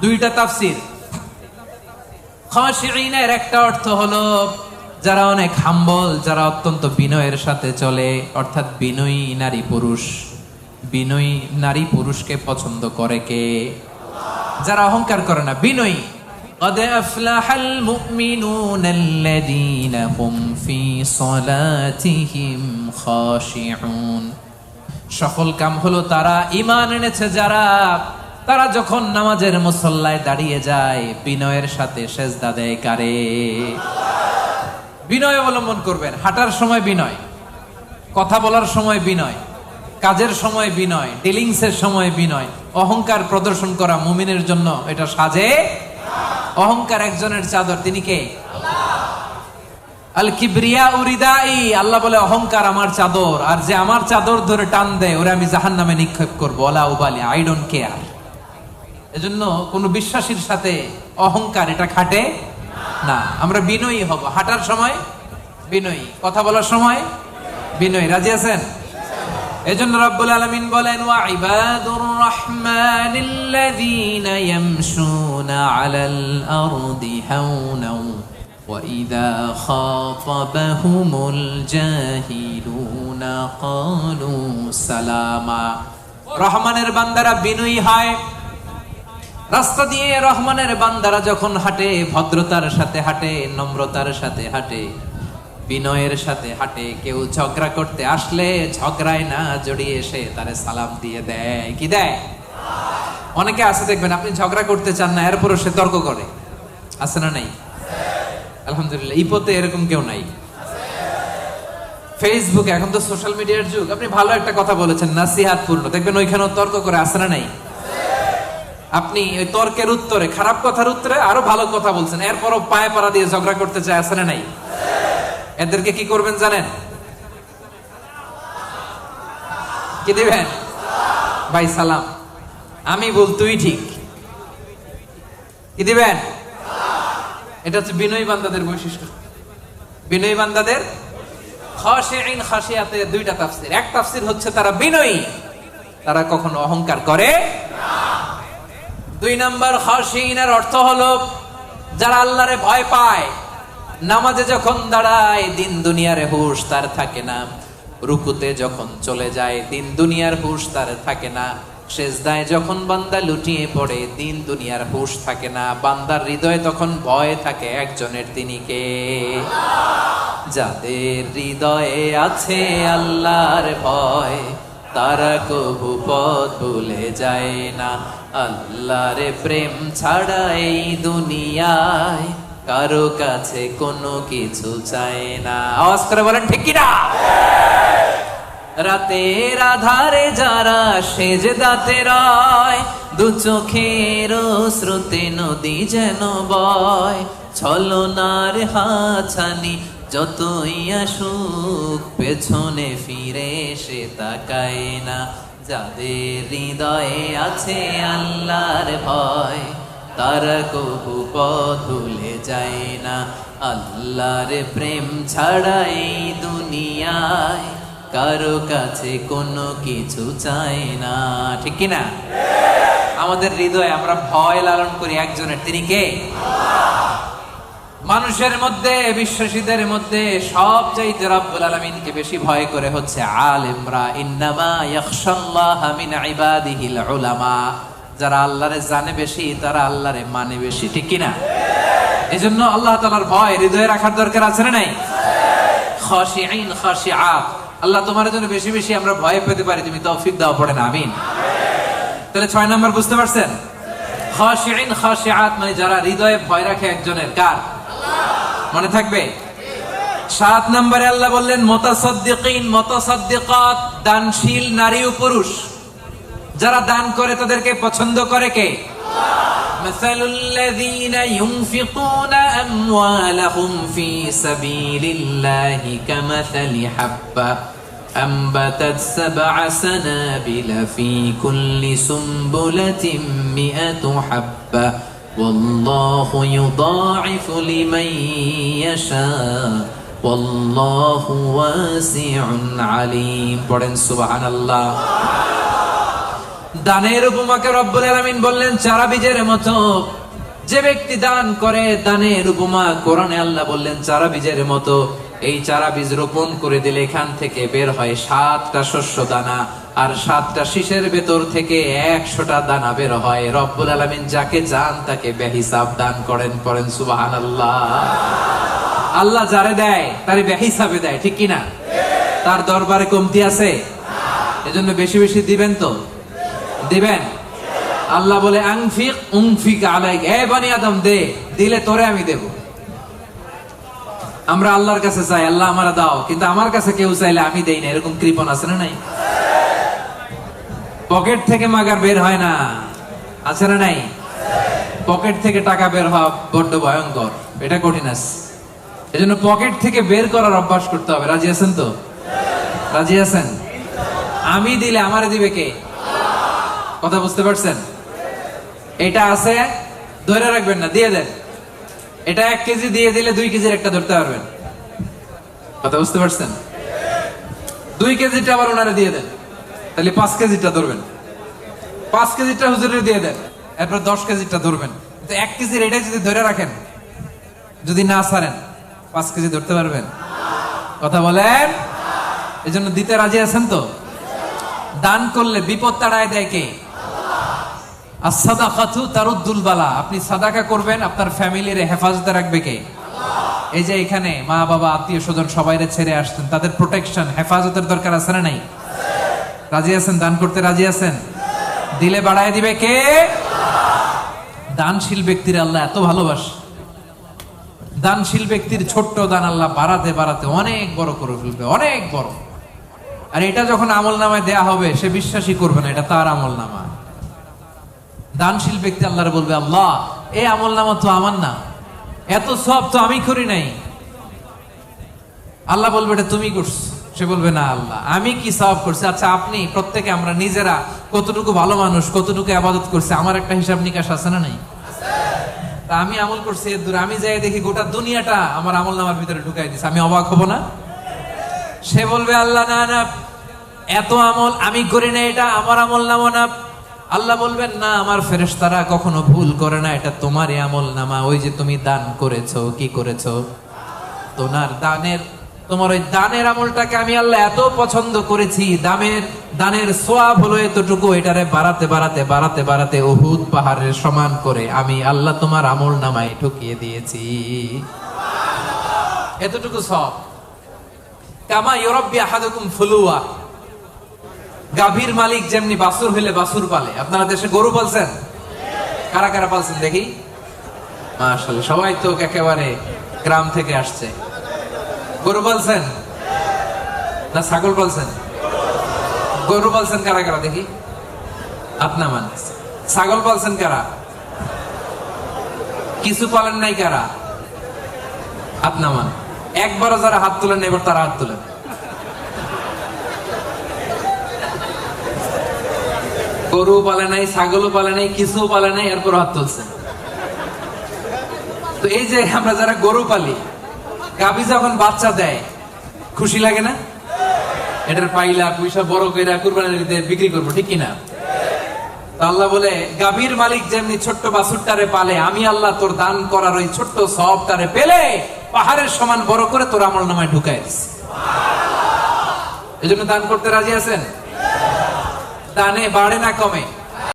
দুইটা তাফসির খাশিঈনের একটা অর্থ হলো যারা অনেক হাম্বল যারা অত্যন্ত বিনয়ের সাথে চলে অর্থাৎ বিনয়ী নারী পুরুষ বিনয়ী নারী পুরুষকে পছন্দ করে কে যারা অহংকার করে না বিনয়ী قد أفلح المؤمنون الذين هم في صلاتهم خاشعون সফল কাম হলো তারা ইমান এনেছে যারা তারা যখন নামাজের মুসল্লায় দাঁড়িয়ে যায়, বিনয়ের সাথে সেজদা দেয় কারে? বিনয় অবলম্বন করবেন। হাঁটার সময় বিনয়, কথা বলার সময় বিনয়, কাজের সময় বিনয়, ডিলিংসের সময় বিনয়, অহংকার প্রদর্শন করা মুমিনের জন্য এটা সাজে? অহংকার একজনের চাদর, তিনি কে? আল কিবরিয়া উরিদাই, আল্লাহ বলে, অহংকার আমার চাদর, আর যে আমার চাদর ধরে টান দেয়, ওরে আমি জাহান নামে নিক্ষেপ করব। ওলা উবালি আই ডোন্ট কেয়ার এজন্য কোন বিশ্বাসীর সাথে অহংকার এটা খাটে না। আমরা বিনয়ী হব। হাঁটার সময় বিনয়ী, কথা বলার সময় বিনয়ী। রাজি আছেন? এজন্য রব্বুল আলামিন বলেন, ওয়া ইবাদুর রাহমানিল্লাযীনা ইয়ামশুনা আলাল আরদি হাওনাও ওয়া ইযা খাতাবাহুমুল জাহিলুনা ক্বালু সালামা। রহমানের বান্দারা বিনয়ী হয়। রাস্তা দিয়ে রহমানের বান্দারা যখন হাঁটে, ভদ্রতার সাথে হাঁটে, নম্রতার সাথে হাঁটে, বিনয়ের সাথে হাঁটে, কেউ ঝগড়া করতে আসলে ঝগড়ায় না জড়িয়ে এসে তারে সালাম দিয়ে দেয়। কি দেয়? অনেকে আছে, দেখবেন আপনি ঝগড়া করতে চান না, এরপরও সে তর্ক করে। আছে না নাই? আলহামদুলিল্লাহ ইপোতে এরকম কেউ নাই। ফেসবুক এখন তো সোশ্যাল মিডিয়ার যুগ। আপনি ভালো একটা কথা বলেছেন নাসিহাত পূর্ণ দেখবেন ওইখানেও তর্ক করে, আছে না নাই? আপনি ওই তর্কের উত্তরে, খারাপ কথার উত্তরে আরও ভালো কথা বলছেন। এরপরও পায়ে পাড়া দিয়ে ঝগড়া করতে চায় আসে না নাই? এদেরকে কি করবেন জানেন? কি দিবেন? ভাই, সালাম। আমি বল তুই ঠিক। কি দিবেন? এটা হচ্ছে বিনয়ী বান্দাদের বৈশিষ্ট্য। বিনয়ী বান্দাদের খাশিঈন, খাশিয়াতে দুইটা তাফসির। এক তাফসির হচ্ছে তারা বিনয়ী, তারা কখনো অহংকার করে দুই নাম্বার খাশিনের অর্থ হলো, যারা আল্লাহরে ভয় পায়, নামাজে যখন দাঁড়ায়, দিন দুনিয়ার হুশ তার থাকে না। রুকুতে যখন চলে যায়, দিন দুনিয়ার হুশ তার থাকে না। সেজদায় যখন বান্দা লুটিয়ে পড়ে, দিন দুনিয়ার হুশ থাকে না। বান্দার হৃদয়ে তখন ভয় থাকে একজনের, তিনি কে? যাদের হৃদয়ে আছে আল্লাহর ভয়, তারা কবু পথ ভুলে যায় না। আল্লাহর প্রেম ছাড়া এই দুনিয়ায় কারও কাছে কোনো কিছু চায় না। আওয়াজ করে বলেন, ঠিক কিনা? রাতের আধারে যারা সেজ দাতে রয়, দু চোখের স্রোতে নদী যেন বয়, ছলনার হাছানি যতই আসুক, পেছনে ফিরে সে তাকায় না। যাদের হৃদয়ে আছে আল্লাহর ভয়, তারা কবু পথ ভুলে যায় না। আল্লাহর প্রেম ছাড়া এই দুনিয়ায় কারও কাছে কোনো কিছু চায় না। ঠিক না? আমাদের হৃদয়ে আমরা ভয় লালন করি একজনের। তিনি কে? মানুষের মধ্যে, বিশ্বাসীদের মধ্যে সব চাইতে রব্বুল আলমিনকে বেশি ভয় করে হচ্ছে আলেমরা ইন্নামা ইয়াখশাল্লাহ মিন ইবাদিহিল উলামা। যারা আল্লাহরে জানে বেশি, তারা আল্লাহরে মানে বেশি, ঠিক কিনা? এই জন্য আল্লাহ তাআলার ভয় হৃদয়ে রাখার দরকার আছে না নাই? খাশিঈন খাশিআত। আল্লাহ তোমার জন্য বেশি বেশি আমরা ভয় পেতে পারি, তুমি তৌফিক দাও পড়ে না আমিন। তাহলে ছয় নম্বর বুঝতে পারছেন? খাশিঈন খাশিআত মানে যারা হৃদয়ে ভয় রাখে একজনের, কার? মনে থাকবে সাত নম্বরে আল্লাহ বললেন মোতাসদ্দিকিন মোতাসদ্দিকাত দানশীল নারী ও পুরুষ যারা দান করে তাদেরকে পছন্দ করে কে مثل الذين ينفقون أموالهم في سبيل الله كمثل حبة أنبتت سبع سنابل في كل سنبلة مئة حبة والله يضاعف لمن يشاء والله واسع عليم পড়েন সুবহানাল্লাহ দানের উপমাকে রব্বুল আলামিন বললেন চারা বীজের মতো যে ব্যক্তি দান করে দানের উপমা কোরআনে আল্লাহ বললেন চারা বীজের মতো এই চারা বীজ রোপণ করে দিলে এখান থেকে বের হয় সাতটা শস্য দানা আর সাতটা শীষের ভেতর থেকে একশোটা দানা বের হয়। রব্বুল আলামিন যাকে চান তাকে বেহিসাব দান করেন করেন সুবহানাল্লাহ। আল্লাহ আল্লাহ যারে দেয়, তারে বেহিসাবে দেয়, ঠিক কিনা? তার দরবারে কমতি আছে? এজন্য বেশি বেশি দিবেন তো? দিবেন? আল্লাহ বলে, আংফিক, উংফিক আলাইক। এ বানি আদম, দে, দিলে তোরে আমি দেব। আমরা আল্লাহর কাছে চাই, আল্লাহ আমার দাও। কিন্তু আমার কাছে কেউ চাইলে আমি দেই না, এরকম কৃপণ আছে না নাই? পকেট থেকে মাগার বের হয় না। আছে না নাই? পকেট থেকে টাকা বের হওয়া বড্ড ভয়ঙ্কর। এটা কঠিন আছে এজন্য পকেট থেকে বের করার অভ্যাস করতে হবে। রাজি আছেন তো? রাজি আছেন? আমি দিলে আমারে দিবে কে? কথা বুঝতে পারছেন? এটা আছে, ধরে রাখবেন না, দিয়ে দেন। এটা এক কেজি দিয়ে দিলে দুই কেজির একটা ধরতে পারবেন। কথা বুঝতে পারছেন? দুই কেজিটা আবার ওনারে দিয়ে দেন। তাহলে পাঁচ কেজিটা ধরবেন। পাঁচ কেজিটা হুজুরের দিয়ে দেন, এরপর দশ কেজিটা ধরবেন। তো এক কেজির এটাই যদি ধরে রাখেন, যদি না ছাড়েন, পাঁচ কেজি ধরতে পারবেন। কথা বলেন? এই জন্য দিতে রাজি আছেন তো? দান করলে বিপদ তাড়ায় দেয় কে? আর সাদাকাতু তারুদ্দুল বালা। আপনি সাদাকা করবেন, আপনার ফ্যামিলির হেফাজতে রাখবে কে? এই যে এখানে মা, বাবা, আত্মীয় স্বজন সবাই ছেড়ে আসছেন, তাদের প্রোটেকশন হেফাজতের দরকার আছে না নাই? রাজি আছেন? দান করতে রাজি আছেন? দিলে বাড়ায় দিবে কে? দানশীল ব্যক্তির আল্লাহ এত ভালোবাসে। দানশীল ব্যক্তির ছোট্ট দান আল্লাহ বাড়াতে বাড়াতে অনেক বড় করে ফেলবে, অনেক বড়। আর এটা যখন আমল নামায় দেয়া হবে, সে বিশ্বাসই করবে না, এটা তার আমল নামা। দানশীল ব্যক্তি আল্লাহর বলবে, আল্লাহ এই আমল নামা তো আমার না। এত সব তো আমি করি নাই। আল্লাহ বলবে, এটা তুমি করছ। সে বলবে, না আল্লাহ, আমি কি সব করছি? আচ্ছা আপনি, প্রত্যেকে আমরা নিজেরা কতটুকু ভালো মানুষ, কতটুকু আবাদত করছে, আমার একটা হিসাব নিকাশ আছে না নাই? তা আমি আমল করছি, এর দূরে আমি যাই দেখি গোটা দুনিয়াটা আমার আমল নামার ভিতরে ঢুকাই দিছে। আমি অবাক হব না? সে বলবে, আল্লাহ, না না, এত আমল আমি করি না, এটা আমার আমল নামা না। আল্লাহ বলবেন, না, আমার ফেরেশতারা কখনো ভুল করে না, এটা তোমারই আমল নামা। ওই যে তুমি দান করেছ, কি করেছ? তোমার দানের তোমার ওই দানের আমলটাকে আমি আল্লাহ এত পছন্দ করেছি, দামের, দানের সোয়াব হলো এতটুকু, এটারে বাড়াতে বাড়াতে বাড়াতে বাড়াতে উহুদ পাহাড়ের সমান করে আমি আল্লাহ তোমার আমল নামায় ঢুকিয়ে দিয়েছি। এতটুকু সব। কামা ইউরব্বি আহাদুকুম ফুলুয়া। গাভীর মালিক যেমনি বাসুর হইলে বাসুর পালে। আপনারা দেশে গরু পালছেন? কারা কারা পালছেন দেখি? মাশাআল্লাহ, সবাই তো একেবারে গ্রাম থেকে আসছে। গরু পালছেন? না ছাগল পালছেন? গরু পালছেন কারা কারা দেখি? আপনা মান। ছাগল পালছেন কারা? কিছু পালেন নাই কারা? আপনা মান। একবারও যারা হাত তুলেন এবার তারা হাত তুলেন। গরু পালে নাই, ছাগলও পালে নাই কিছু পালে নাই এরপর হাত তুলছে তো এই যে আমরা যারা গরু পালি গাভী যখন বাচ্চা দেয়, খুশি লাগে না? এটার পাইলা পয়সা বড় কইরা কুরবানির ঈদে বিক্রি করব, ঠিক কিনা? আল্লাহ বলে, গাভীর মালিক যেমনি ছোট্ট বাছুরটারে পালে, আমি আল্লাহ তোর দান করার ওই ছোট্ট সবটারে পেলে, পাহাড়ের সমান বড় করে তোর আমল নামায় ঢুকাই এই দান করতে রাজি আছেন? দানে বাড়ে না কমে।